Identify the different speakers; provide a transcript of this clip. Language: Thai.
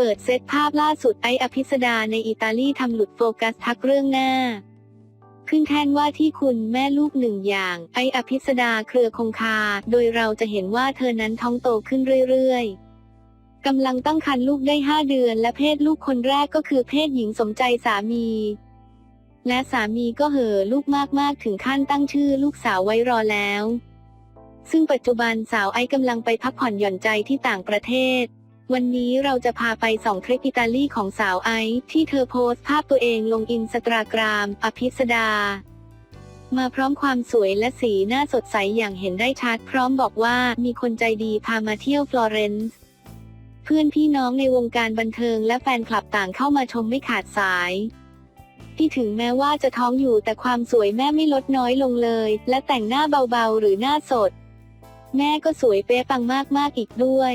Speaker 1: เปิดเซตภาพล่าสุดไออภิสดาในอิตาลีทำหลุดโฟกัสทักเรื่องหน้า ขึ้นแทนว่าที่คุณแม่ลูกหนึ่งอย่าง ไออภิสดาเครือคงคา โดยเราจะเห็นว่าเธอนั้นท้องโตขึ้นเรื่อยๆกำลังตั้งครรภ์ลูกได้ 5 เดือน และเพศลูกคนแรกก็คือเพศหญิงสมใจสามี และสามีก็เห่อลูกมากๆถึงขั้นตั้งชื่อลูกสาวไว้รอแล้ว ซึ่งปัจจุบันสาวไอกำลังไปพักผ่อนหย่อนใจที่ต่างประเทศ วันนี้เราจะพาไปส่องทริปอิตาลีของสาวไอซ์ที่เธอโพสต์ภาพตัวเองลงอินสตาแกรมอภิสดา มาพร้อมความสวยและสีหน้าสดใสอย่างเห็นได้ชัด พร้อมบอกว่ามีคนใจดีพามาเที่ยวฟลอเรนซ์เพื่อนพี่น้องในวงการบันเทิงและแฟนคลับต่างเข้ามาชมไม่ขาดสาย ที่ถึงแม้ว่าจะท้องอยู่แต่ความสวยแม่ไม่ลดน้อยลงเลย และแต่งหน้าเบาๆ หรือหน้าสด แม่ก็สวยเป๊ะปังมากๆอีกด้วย